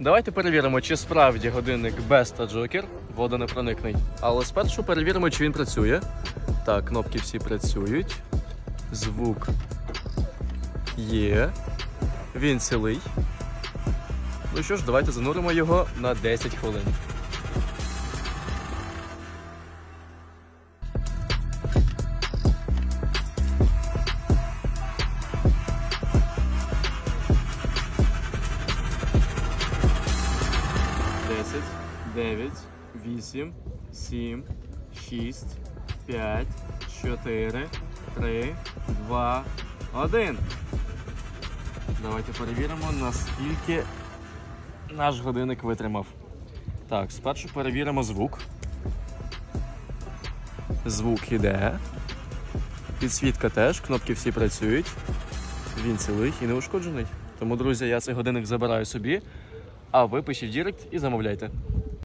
Давайте перевіримо, чи справді годинник без та джокер водонепроникний. Але спершу перевіримо, чи він працює. Так, кнопки всі працюють. Звук є. Він цілий. Ну що ж, давайте зануримо його на 10 хвилин. Десять, дев'ять, вісім, сім, шість, п'ять, чотири, три, два, один. Давайте перевіримо, наскільки наш годинник витримав. Так, спершу перевіримо звук. Звук іде. Підсвітка теж, кнопки всі працюють. Він цілий і не ушкоджений. Тому, друзі, я цей годинник забираю собі, а ви пишіть в Дірект і замовляйте.